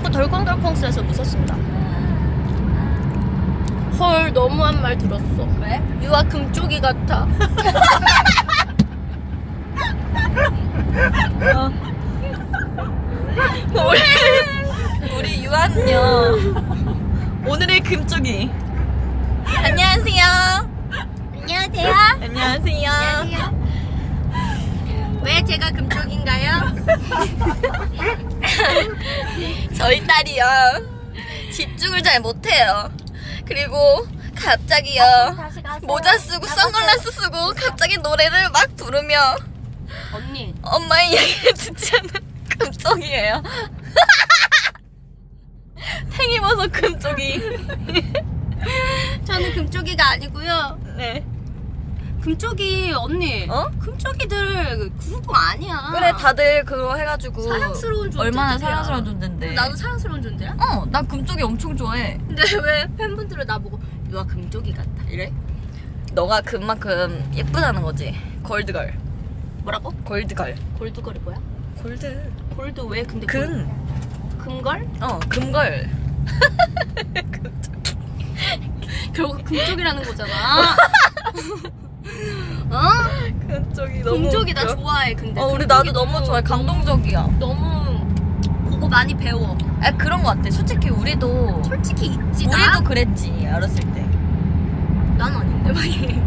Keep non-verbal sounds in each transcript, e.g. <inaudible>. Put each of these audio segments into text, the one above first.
덜컹덜컹 쎄서 무섭습니다. 헐 너무한 말 들었어. 왜? 유아 금쪽이 같아. 우리 우리 유한녀 오늘의 금쪽이 안녕하세요. 안녕하세요. 안녕하세요. 저희 딸이요 집중을 잘 못해요. 그리고 갑자기요 다시 가세요. 모자 쓰고 선글라스 쓰고 갑자기 노래를 막 부르며 언니 엄마의 이야기를 듣지 않는 금쪽이에요. <laughs> 팽이버섯 금쪽이. 저는 금쪽이가 아니고요. 네. 금쪽이 언니. 어? 금쪽이들 그룹 아니야. 그래 다들 그거 해가지고 사랑스러운 존재. 얼마나 사랑스러운 존재인데. 나도 사랑스러운 존재야? 어, 나 금쪽이 엄청 좋아해. 근데 <laughs> 왜 팬분들은 나보고 유아 금쪽이 같아 이래? 너가 그만큼 예쁘다는 거지. 골드걸. 뭐라고? 골드걸. 골드걸이 뭐야? 골드. 골드 왜 근데 금. 골- 금걸? 어, 금걸. <laughs> 결국 금쪽이라는 거잖아. <laughs> 어? 금쪽이 너무. 금쪽이 나 웃겨. 좋아해 근데. 어, 우리 나도 금쪽이 너무 좋아해. 감동적이야. 너무 보고 많이 배워. 아, 그런 거 같아. 솔직히 우리도. 솔직히 있지 우리도 나. 그랬지. 어렸을 때. 난 아닌데 <laughs> 만약에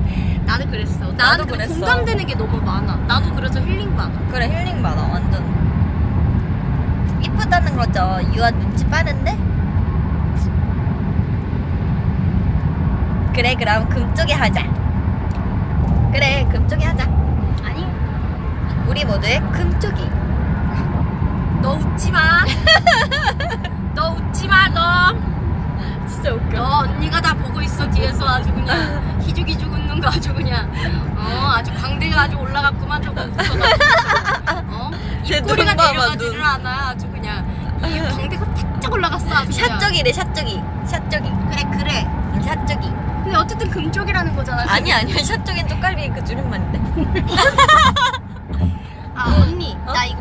나는 그랬어. 나는 나도 근데 그랬어. 공감되는 게 너무 많아. 나도 그래서 힐링 받아. 그래 힐링 받아 완전 이쁘다는 거죠 유아 눈치 빠른데 그래 그럼 금쪽이 하자 그래 금쪽이 하자. 아니. 우리 모두의 금쪽이. 너 웃지 마. <laughs> 너 웃지 마 너. 진짜 웃겨. 너 언니가 다 보고 있어 뒤에서 아주 그냥. 희죽희죽 웃는 거 아주 그냥. 어 아주 광대가 아주 올라갔구만 저거 웃어가지고. 어? 제 입꼬리가 눈 봐봐, 내려가지를 눈. 않아 아주 그냥. 이 광대가 탁쫙 올라갔어 아주 그냥. 샷쪽이래 샷쪽이. 샷쪽이. 그래 그래. 응, 샷쪽이. 근데 어쨌든 금쪽이라는 거잖아. 아니 아니야 샷쪽인 쪽갈비 그 줄임말인데 <laughs> 아 언니. 어? 나 이거